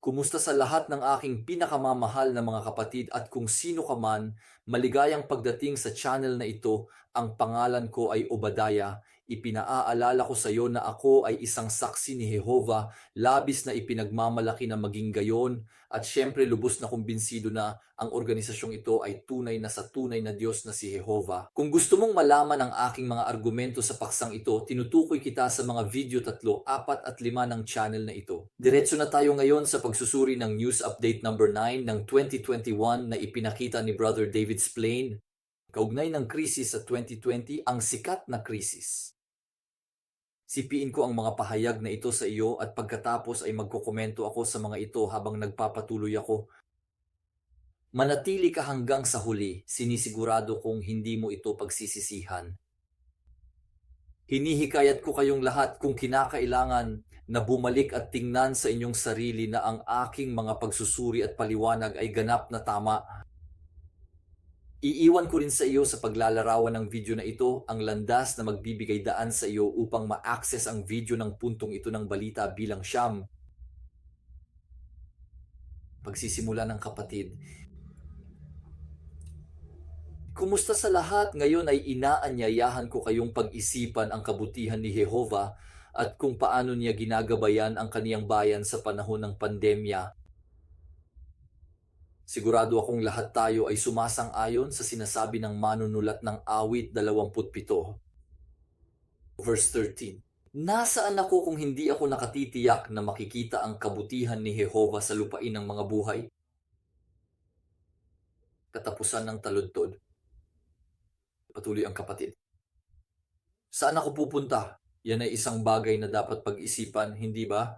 Kumusta sa lahat ng aking pinakamamahal na mga kapatid at kung sino ka man, maligayang pagdating sa channel na ito, ang pangalan ko ay Obadaya. Ipinaaalala ko sa iyo na ako ay isang saksi ni Jehova, labis na ipinagmamalaki na maging gayon, at syempre lubos na kumbinsido na ang organisasyong ito ay tunay na sa tunay na Diyos na si Jehova. Kung gusto mong malaman ang aking mga argumento sa paksang ito, tinutukoy kita sa mga video tatlo, apat at lima ng channel na ito. Diretso na tayo ngayon sa pagsusuri ng news update number 9 ng 2021 na ipinakita ni Brother David Splain. Kaugnay ng krisis sa 2020, ang sikat na krisis. Sipiin ko ang mga pahayag na ito sa iyo at pagkatapos ay magkokomento ako sa mga ito habang nagpapatuloy ako. Manatili ka hanggang sa huli, sinisigurado kong hindi mo ito pagsisisihan. Hinihikayat ko kayong lahat kung kinakailangan na bumalik at tingnan sa inyong sarili na ang aking mga pagsusuri at paliwanag ay ganap na tama. Iiwan ko rin sa iyo sa paglalarawan ng video na ito ang landas na magbibigay daan sa iyo upang ma-access ang video ng puntong ito ng balita bilang siyam. Pagsisimula ng kapatid. Kumusta sa lahat? Ngayon ay inaanyayahan ko kayong pag-isipan ang kabutihan ni Jehova at kung paano niya ginagabayan ang kaniyang bayan sa panahon ng pandemya Sigurado akong lahat tayo ay sumasang-ayon sa sinasabi ng manunulat ng awit 27. Verse 13. Nasaan ako kung hindi ako nakatitiyak na makikita ang kabutihan ni Jehova sa lupain ng mga buhay? Katapusan ng taludtod. Patuloy ang kapatid. Saan ako pupunta? Yan ay isang bagay na dapat pag-isipan, hindi ba?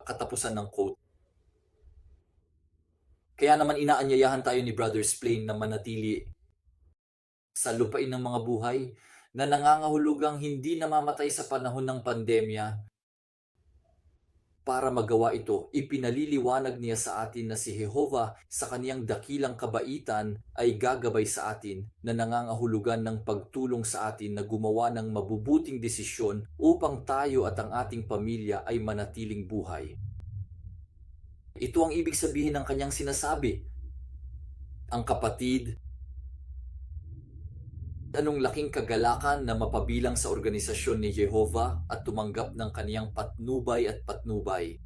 Katapusan ng quote. Kaya naman inaanyayahan tayo ni Brother Splain na manatili sa lupain ng mga buhay na nangangahulugang hindi namamatay sa panahon ng pandemya. Para magawa ito, ipinaliliwanag niya sa atin na si Jehova sa kaniyang dakilang kabaitan ay gagabay sa atin na nangangahulugan ng pagtulong sa atin na gumawa ng mabubuting desisyon upang tayo at ang ating pamilya ay manatiling buhay. Ito ang ibig sabihin ng kanyang sinasabi. Ang kapatid, anong laking kagalakan na mapabilang sa organisasyon ni Jehova at tumanggap ng kaniyang patnubay at patnubay.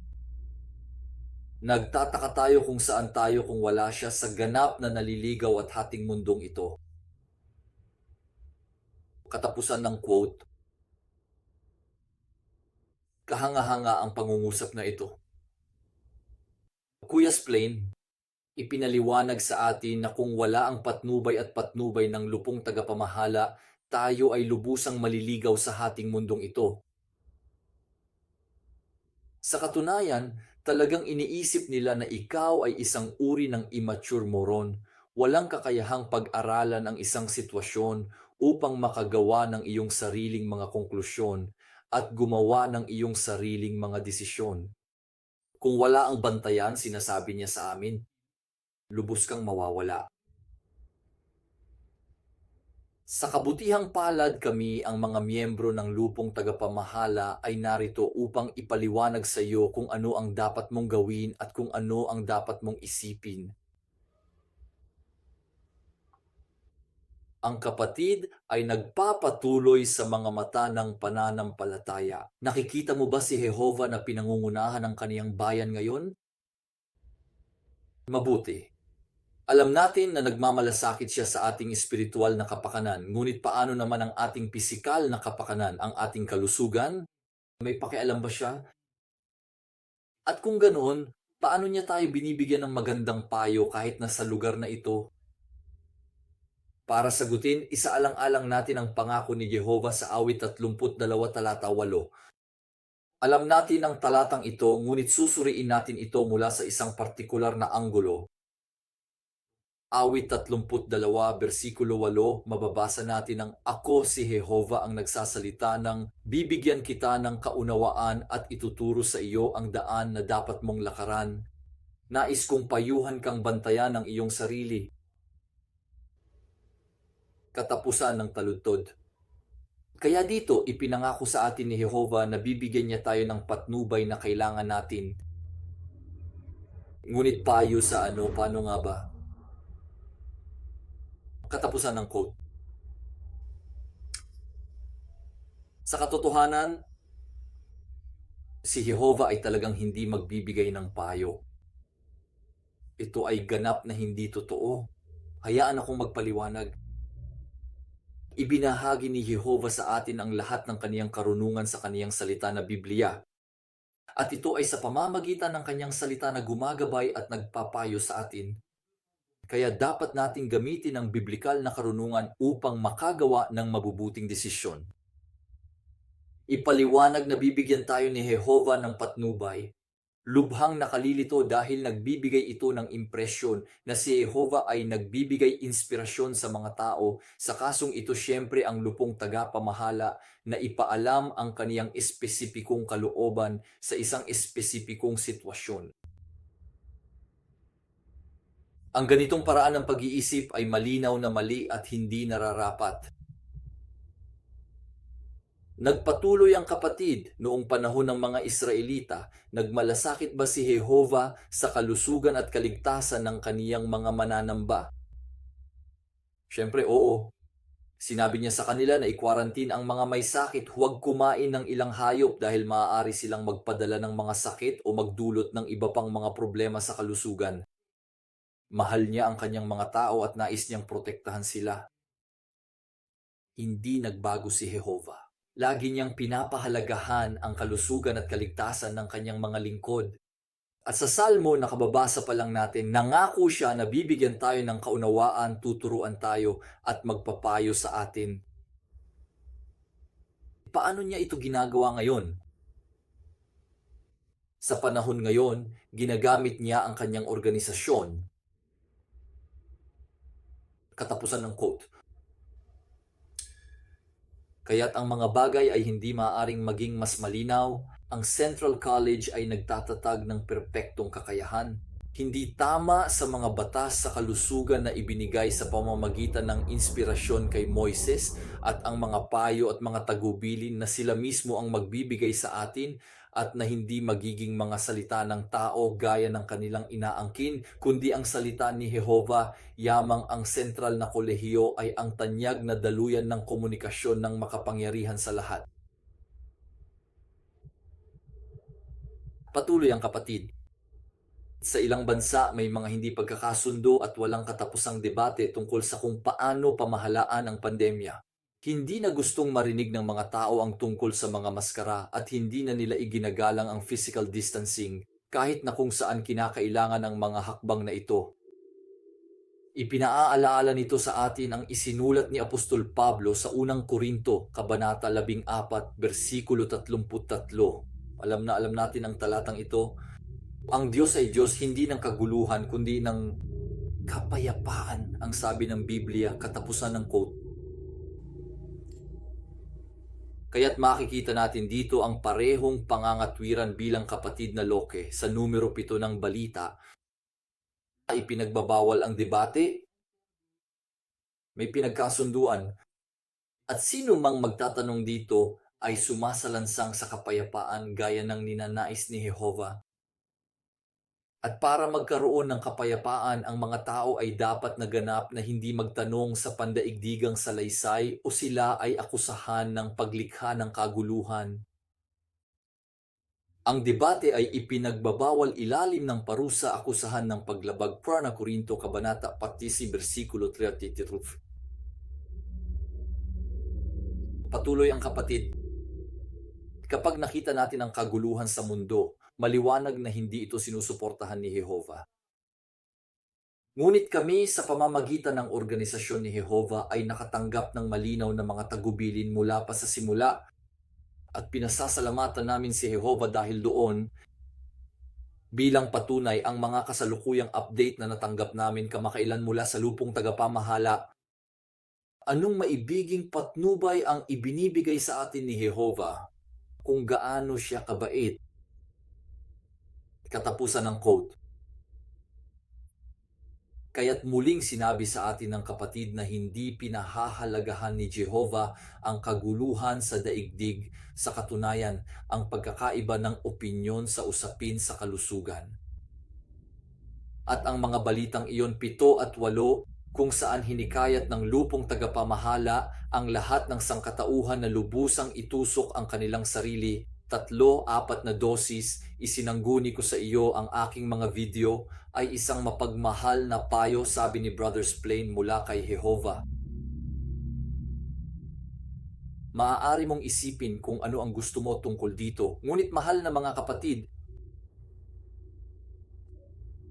Nagtataka tayo kung saan tayo kung wala siya sa ganap na naliligaw at hating mundong ito. Katapusan ng quote, Kahanga-hanga ang pangungusap na ito. Kuya Splain, ipinaliwanag sa atin na kung wala ang patnubay at patnubay ng lupong tagapamahala, tayo ay lubusang maliligaw sa hating mundong ito. Sa katunayan, talagang iniisip nila na ikaw ay isang uri ng immature moron, walang kakayahang pag-aralan ang isang sitwasyon upang makagawa ng iyong sariling mga konklusyon at gumawa ng iyong sariling mga desisyon. Kung wala ang bantayan, sinasabi niya sa amin, lubos kang mawawala. Sa kabutihang palad kami, ang mga miyembro ng lupong tagapamahala ay narito upang ipaliwanag sa iyo kung ano ang dapat mong gawin at kung ano ang dapat mong isipin ang kapatid ay nagpapatuloy sa mga mata ng pananampalataya. Nakikita mo ba si Jehova na pinangungunahan ng kaniyang bayan ngayon? Mabuti. Alam natin na nagmamalasakit siya sa ating espiritual na kapakanan, ngunit paano naman ang ating pisikal na kapakanan, ang ating kalusugan? May pakialam ba siya? At kung ganoon, paano niya tayo binibigyan ng magandang payo kahit na sa lugar na ito para sagutin, isaalang-alang natin ang pangako ni Jehova sa awit 32 talata 8. Alam natin ang talatang ito, ngunit susuriin natin ito mula sa isang partikular na anggulo. Awit 32, versikulo 8, mababasa natin ang Ako si Jehova ang nagsasalita ng Bibigyan kita ng kaunawaan at ituturo sa iyo ang daan na dapat mong lakaran. Nais kong payuhan kang bantayan ang iyong sarili katapusan ng taludtod. Kaya dito, ipinangako sa atin ni Jehova na bibigyan niya tayo ng patnubay na kailangan natin. Ngunit payo sa ano, paano nga ba? Katapusan ng quote. Sa katotohanan, si Jehova ay talagang hindi magbibigay ng payo. Ito ay ganap na hindi totoo. Hayaan akong magpaliwanag. Ibinahagi ni Jehova sa atin ang lahat ng kaniyang karunungan sa kaniyang salita na Biblia. At ito ay sa pamamagitan ng kanyang salita na gumagabay at nagpapayo sa atin. Kaya dapat nating gamitin ang biblikal na karunungan upang makagawa ng mabubuting desisyon. Ipaliwanag na bibigyan tayo ni Jehova ng patnubay. Lubhang nakalilito dahil nagbibigay ito ng impresyon na si Jehova ay nagbibigay inspirasyon sa mga tao sa kasong ito siyempre ang lupong tagapamahala na ipaalam ang kaniyang espesipikong kalooban sa isang espesipikong sitwasyon. Ang ganitong paraan ng pag-iisip ay malinaw na mali at hindi nararapat. Nagpatuloy ang kapatid noong panahon ng mga Israelita, nagmalasakit ba si Jehova sa kalusugan at kaligtasan ng kaniyang mga mananamba? Siyempre, oo. Sinabi niya sa kanila na i-quarantine ang mga may sakit, huwag kumain ng ilang hayop dahil maaari silang magpadala ng mga sakit o magdulot ng iba pang mga problema sa kalusugan. Mahal niya ang kanyang mga tao at nais niyang protektahan sila. Hindi nagbago si Jehova. Lagi niyang pinapahalagahan ang kalusugan at kaligtasan ng kanyang mga lingkod. At sa salmo na kababasa pa lang natin, nangako siya na bibigyan tayo ng kaunawaan, tuturuan tayo at magpapayo sa atin. Paano niya ito ginagawa ngayon? Sa panahon ngayon, ginagamit niya ang kanyang organisasyon. Katapusan ng quote. Kaya't ang mga bagay ay hindi maaaring maging mas malinaw, ang Central College ay nagtatatag ng perpektong kakayahan. Hindi tama sa mga batas sa kalusugan na ibinigay sa pamamagitan ng inspirasyon kay Moises at ang mga payo at mga tagubilin na sila mismo ang magbibigay sa atin at na hindi magiging mga salita ng tao gaya ng kanilang inaangkin, kundi ang salita ni Jehova, yamang ang sentral na kolehiyo ay ang tanyag na daluyan ng komunikasyon ng makapangyarihan sa lahat. Patuloy ang kapatid. Sa ilang bansa may mga hindi pagkakasundo at walang katapusang debate tungkol sa kung paano pamahalaan ang pandemya. Hindi na gustong marinig ng mga tao ang tungkol sa mga maskara at hindi na nila iginagalang ang physical distancing kahit na kung saan kinakailangan ang mga hakbang na ito. Ipinaaalaala nito sa atin ang isinulat ni Apostol Pablo sa unang Korinto, Kabanata 14, versikulo 33. Alam na alam natin ang talatang ito. Ang Diyos ay Diyos hindi ng kaguluhan kundi ng kapayapaan ang sabi ng Biblia katapusan ng quote. Kaya't makikita natin dito ang parehong pangangatwiran bilang kapatid na Loke sa numero 7 ng balita. Ay pinagbabawal ang debate, may pinagkasunduan, at sino mang magtatanong dito ay sumasalansang sa kapayapaan gaya ng ninanais ni Jehova. At para magkaroon ng kapayapaan, ang mga tao ay dapat naganap na hindi magtanong sa pandaigdigang salaysay o sila ay akusahan ng paglikha ng kaguluhan. Ang debate ay ipinagbabawal ilalim ng parusa akusahan ng paglabag para na Korinto Kabanata Partisi versikulo 33. Patuloy ang kapatid. Kapag nakita natin ang kaguluhan sa mundo, maliwanag na hindi ito sinusuportahan ni Jehova. Ngunit kami sa pamamagitan ng organisasyon ni Jehova ay nakatanggap ng malinaw na mga tagubilin mula pa sa simula at pinasasalamatan namin si Jehova dahil doon bilang patunay ang mga kasalukuyang update na natanggap namin kamakailan mula sa lupong tagapamahala. Anong maibiging patnubay ang ibinibigay sa atin ni Jehova kung gaano siya kabait Katapusan ng quote. Kaya't muling sinabi sa atin ng kapatid na hindi pinahahalagahan ni Jehovah ang kaguluhan sa daigdig sa katunayan ang pagkakaiba ng opinyon sa usapin sa kalusugan. At ang mga balitang iyon pito at walo kung saan hinikayat ng lupong tagapamahala ang lahat ng sangkatauhan na lubusang itusok ang kanilang sarili tatlo, apat na dosis, isinangguni ko sa iyo ang aking mga video ay isang mapagmahal na payo sabi ni Brothers Plain mula kay Jehovah. Maaari mong isipin kung ano ang gusto mo tungkol dito. Ngunit mahal na mga kapatid,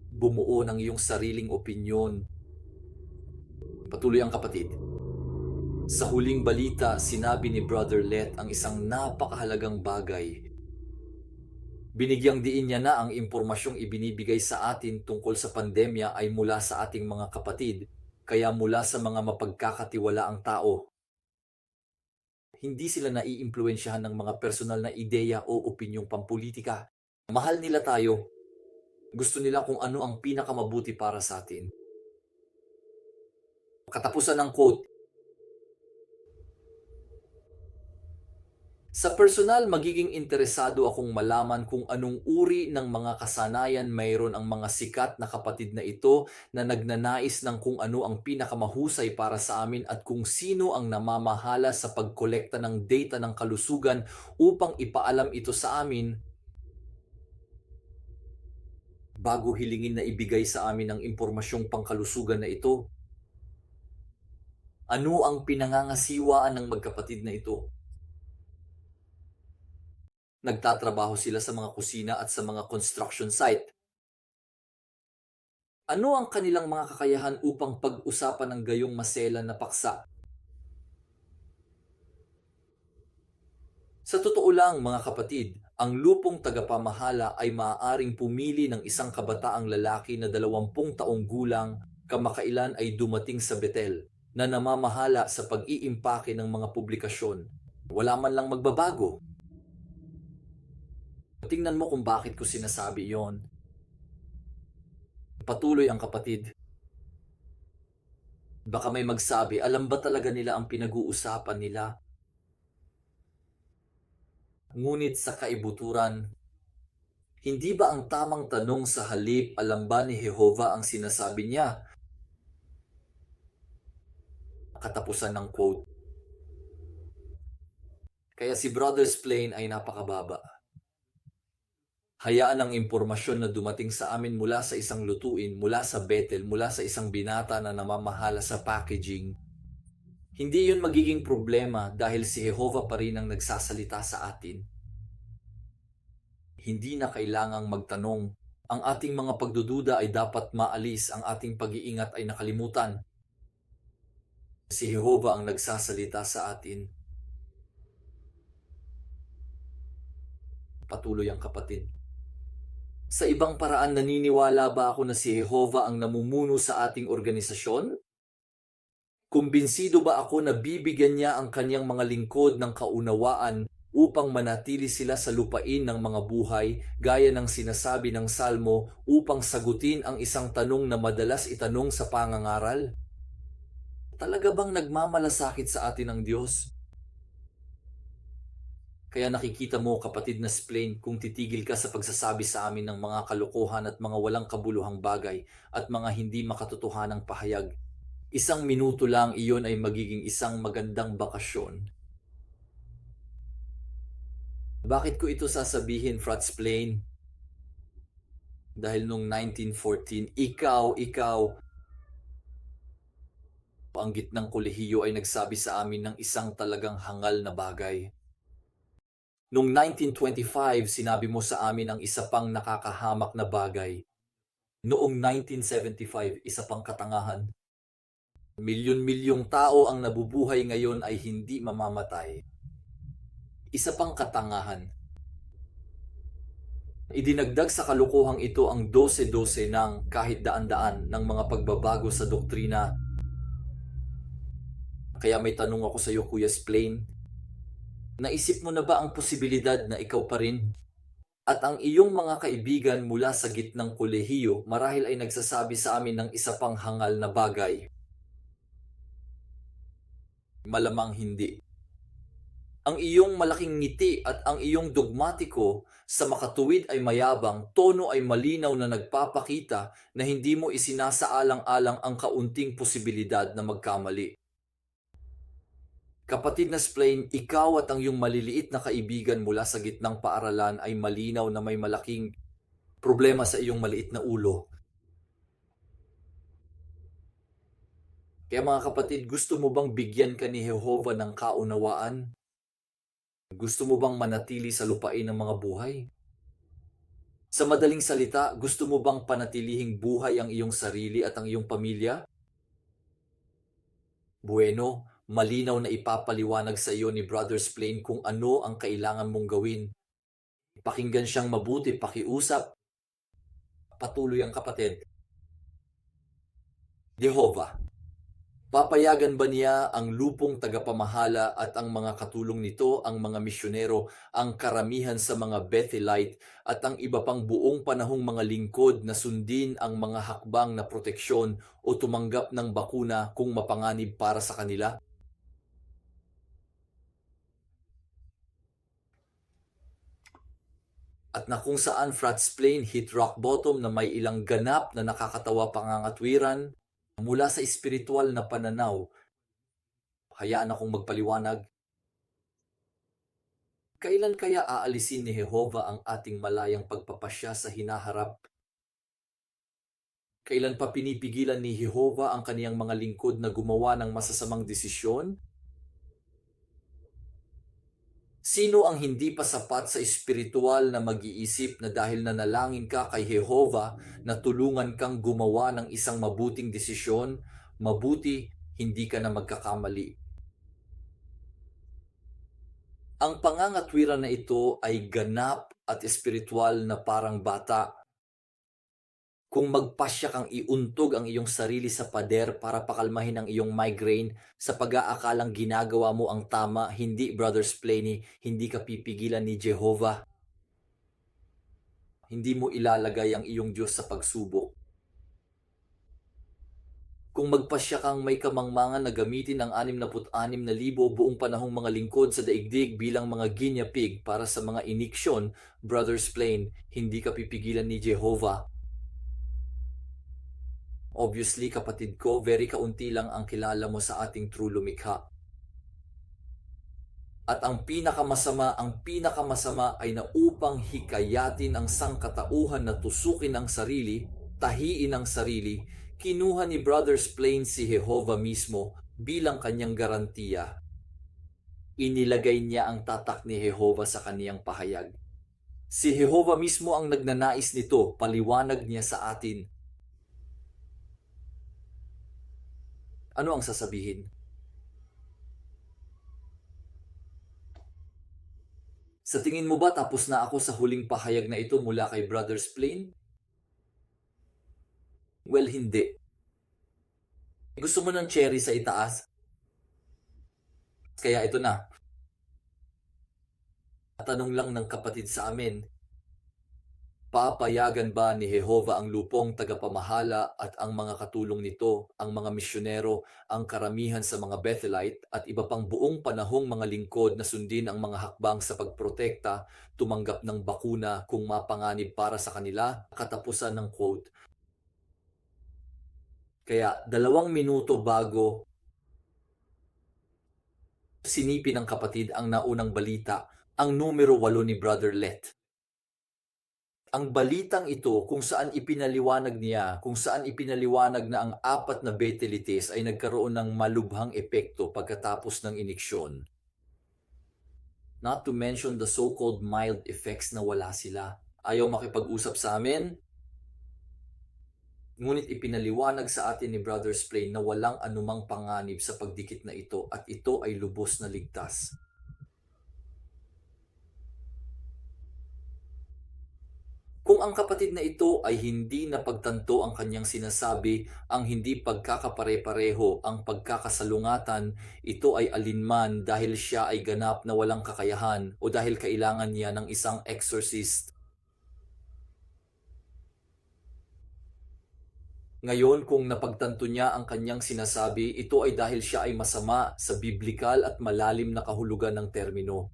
bumuo ng iyong sariling opinyon. Patuloy ang kapatid. Sa huling balita, sinabi ni Brother Let ang isang napakahalagang bagay. Binigyang diin niya na ang impormasyong ibinibigay sa atin tungkol sa pandemya ay mula sa ating mga kapatid, kaya mula sa mga mapagkakatiwalaang tao. Hindi sila naiimpluensyahan ng mga personal na ideya o opinyong pampolitika. Mahal nila tayo. Gusto nila kung ano ang pinakamabuti para sa atin. Katapusan ng quote, Sa personal, magiging interesado akong malaman kung anong uri ng mga kasanayan mayroon ang mga sikat na kapatid na ito na nagnanais ng kung ano ang pinakamahusay para sa amin at kung sino ang namamahala sa pagkolekta ng data ng kalusugan upang ipaalam ito sa amin bago hilingin na ibigay sa amin ang impormasyong pangkalusugan na ito. Ano ang pinangangasiwaan ng magkapatid na ito? Nagtatrabaho sila sa mga kusina at sa mga construction site. Ano ang kanilang mga kakayahan upang pag-usapan ng gayong masela na paksa? Sa totoo lang mga kapatid, ang lupong tagapamahala ay maaaring pumili ng isang kabataang lalaki na dalawampung taong gulang kamakailan ay dumating sa Betel na namamahala sa pag-iimpake ng mga publikasyon. Wala man lang magbabago. Tingnan mo kung bakit ko sinasabi yon. Patuloy ang kapatid. Baka may magsabi, alam ba talaga nila ang pinag-uusapan nila? Ngunit sa kaibuturan, hindi ba ang tamang tanong sa halip alam ba ni Jehovah ang sinasabi niya? Katapusan ng quote. Kaya si Brothers Plain ay napakababa. Hayaan ang impormasyon na dumating sa amin mula sa isang lutuin, mula sa Bethel, mula sa isang binata na namamahala sa packaging. Hindi yun magiging problema dahil si Jehovah pa rin ang nagsasalita sa atin. Hindi na kailangang magtanong. Ang ating mga pagdududa ay dapat maalis, ang ating pag-iingat ay nakalimutan. Si Jehovah ang nagsasalita sa atin. Patuloy ang kapatid. Sa ibang paraan naniniwala ba ako na si Jehovah ang namumuno sa ating organisasyon? Kumbinsido ba ako na bibigyan niya ang kanyang mga lingkod ng kaunawaan upang manatili sila sa lupain ng mga buhay gaya ng sinasabi ng Salmo upang sagutin ang isang tanong na madalas itanong sa pangangaral? Talaga bang nagmamalasakit sa atin ang Diyos? Kaya nakikita mo kapatid na splain kung titigil ka sa pagsasabi sa amin ng mga kalokohan at mga walang kabuluhang bagay at mga hindi makatotohanang pahayag. Isang minuto lang iyon ay magiging isang magandang bakasyon. Bakit ko ito sasabihin, Frats Plain? Dahil noong 1914, ikaw, ikaw, ang gitnang kolehiyo ay nagsabi sa amin ng isang talagang hangal na bagay. Noong 1925, sinabi mo sa amin ang isa pang nakakahamak na bagay. Noong 1975, isa pang katangahan. Milyon-milyong tao ang nabubuhay ngayon ay hindi mamamatay. Isa pang katangahan. Idinagdag sa kalukuhang ito ang dose-dose ng kahit daan-daan ng mga pagbabago sa doktrina. Kaya may tanong ako sa iyo, Kuya Splain. Naisip mo na ba ang posibilidad na ikaw pa rin At ang iyong mga kaibigan mula sa gitnang kolehiyo marahil ay nagsasabi sa amin ng isa pang hangal na bagay. Malamang hindi. Ang iyong malaking ngiti at ang iyong dogmatiko sa makatuwid ay mayabang, tono ay malinaw na nagpapakita na hindi mo isinasaalang-alang ang kaunting posibilidad na magkamali. Kapatid na Splain, ikaw at ang iyong maliliit na kaibigan mula sa gitnang paaralan ay malinaw na may malaking problema sa iyong maliit na ulo. Kaya mga kapatid, gusto mo bang bigyan ka ni Jehova ng kaunawaan? Gusto mo bang manatili sa lupain ng mga buhay? Sa madaling salita, gusto mo bang panatilihing buhay ang iyong sarili at ang iyong pamilya? Bueno, malinaw na ipapaliwanag sa iyo ni Brother Splain kung ano ang kailangan mong gawin. Pakinggan siyang mabuti, pakiusap. Patuloy ang kapatid. Jehova, papayagan ba niya ang lupong tagapamahala at ang mga katulong nito, ang mga misyonero, ang karamihan sa mga Bethelite at ang iba pang buong panahong mga lingkod na sundin ang mga hakbang na proteksyon o tumanggap ng bakuna kung mapanganib para sa kanila? At na kung saan Frats Plain hit rock bottom na may ilang ganap na nakakatawa pangangatwiran mula sa espiritual na pananaw. Hayaan akong magpaliwanag. Kailan kaya aalisin ni Jehova ang ating malayang pagpapasya sa hinaharap? Kailan pa pinipigilan ni Jehova ang kaniyang mga lingkod na gumawa ng masasamang desisyon? Sino ang hindi pa sapat sa espiritual na mag-iisip na dahil nanalangin ka kay Jehova na tulungan kang gumawa ng isang mabuting desisyon, mabuti hindi ka na magkakamali. Ang pangangatwiran na ito ay ganap at espiritual na parang bata kung magpasya kang iuntog ang iyong sarili sa pader para pakalmahin ang iyong migraine sa pag-aakalang ginagawa mo ang tama, hindi Brother Splaney, hindi ka pipigilan ni Jehovah. Hindi mo ilalagay ang iyong Diyos sa pagsubok. Kung magpasya kang may kamangmangan na gamitin ang 66,000 buong panahong mga lingkod sa daigdig bilang mga guinea pig para sa mga iniksyon, Brother Splain, hindi ka pipigilan ni Jehovah Obviously, kapatid ko, very kaunti lang ang kilala mo sa ating true lumikha. At ang pinakamasama, ang pinakamasama ay na upang hikayatin ang sangkatauhan na tusukin ang sarili, tahiin ang sarili, kinuha ni Brothers Plain si Jehovah mismo bilang kanyang garantiya. Inilagay niya ang tatak ni Jehovah sa kaniyang pahayag. Si Jehovah mismo ang nagnanais nito, paliwanag niya sa atin Ano ang sasabihin? Sa tingin mo ba tapos na ako sa huling pahayag na ito mula kay Brother Splain? Well, hindi. Gusto mo ng cherry sa itaas? Kaya ito na. Tanong lang ng kapatid sa amin, Papayagan ba ni Jehova ang lupong tagapamahala at ang mga katulong nito, ang mga misyonero, ang karamihan sa mga Bethelite at iba pang buong panahong mga lingkod na sundin ang mga hakbang sa pagprotekta, tumanggap ng bakuna kung mapanganib para sa kanila? Katapusan ng quote. Kaya dalawang minuto bago sinipin ng kapatid ang naunang balita, ang numero 8 ni Brother Let ang balitang ito kung saan ipinaliwanag niya, kung saan ipinaliwanag na ang apat na betelites ay nagkaroon ng malubhang epekto pagkatapos ng iniksyon. Not to mention the so-called mild effects na wala sila. Ayaw makipag-usap sa amin, Ngunit ipinaliwanag sa atin ni Brother Splain na walang anumang panganib sa pagdikit na ito at ito ay lubos na ligtas. Kung ang kapatid na ito ay hindi napagtanto ang kanyang sinasabi, ang hindi pagkakapare-pareho, ang pagkakasalungatan, ito ay alinman dahil siya ay ganap na walang kakayahan o dahil kailangan niya ng isang exorcist. Ngayon kung napagtanto niya ang kanyang sinasabi, ito ay dahil siya ay masama sa biblikal at malalim na kahulugan ng termino.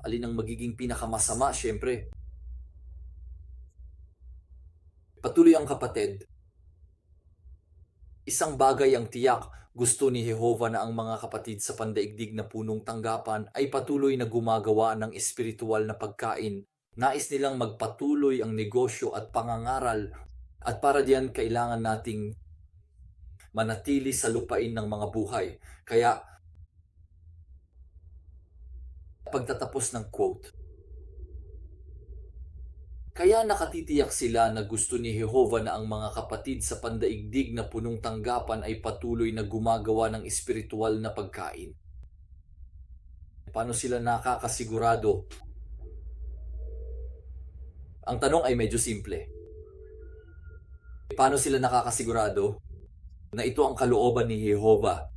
Alin ang magiging pinakamasama, syempre? Patuloy ang kapatid. Isang bagay ang tiyak, gusto ni Jehova na ang mga kapatid sa pandaigdig na punong tanggapan ay patuloy na gumagawa ng espiritual na pagkain. Nais nilang magpatuloy ang negosyo at pangangaral at para diyan kailangan nating manatili sa lupain ng mga buhay. Kaya pagtatapos ng quote, kaya nakatitiyak sila na gusto ni Jehova na ang mga kapatid sa pandaigdig na punong tanggapan ay patuloy na gumagawa ng espiritual na pagkain. Paano sila nakakasigurado? Ang tanong ay medyo simple. Paano sila nakakasigurado na ito ang kalooban ni Jehova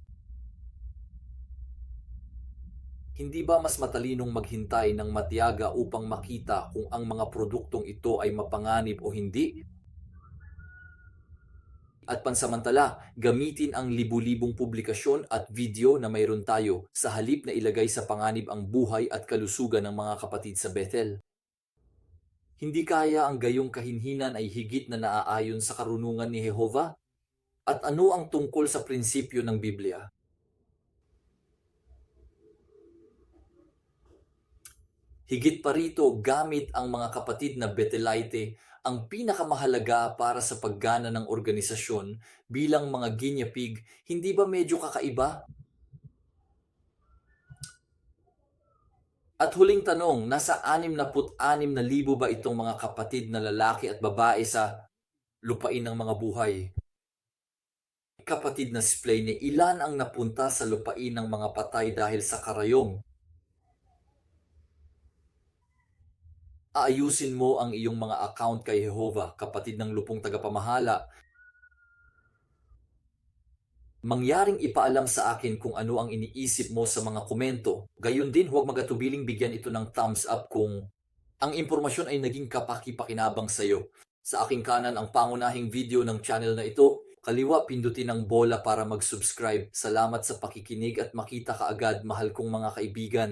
Hindi ba mas matalinong maghintay ng matiyaga upang makita kung ang mga produktong ito ay mapanganib o hindi? At pansamantala, gamitin ang libu-libong publikasyon at video na mayroon tayo sa halip na ilagay sa panganib ang buhay at kalusugan ng mga kapatid sa Bethel. Hindi kaya ang gayong kahinhinan ay higit na naaayon sa karunungan ni Jehova? At ano ang tungkol sa prinsipyo ng Biblia? Higit pa rito, gamit ang mga kapatid na Bethelite ang pinakamahalaga para sa paggana ng organisasyon bilang mga guinea pig, hindi ba medyo kakaiba? At huling tanong, nasa 66 na libo ba itong mga kapatid na lalaki at babae sa lupain ng mga buhay? Kapatid na display ni ilan ang napunta sa lupain ng mga patay dahil sa karayom aayusin mo ang iyong mga account kay Jehovah, kapatid ng lupong tagapamahala. Mangyaring ipaalam sa akin kung ano ang iniisip mo sa mga komento. Gayon din, huwag magatubiling bigyan ito ng thumbs up kung ang impormasyon ay naging kapaki-pakinabang sa iyo. Sa aking kanan ang pangunahing video ng channel na ito. Kaliwa pindutin ang bola para mag-subscribe. Salamat sa pakikinig at makita kaagad mahal kong mga kaibigan.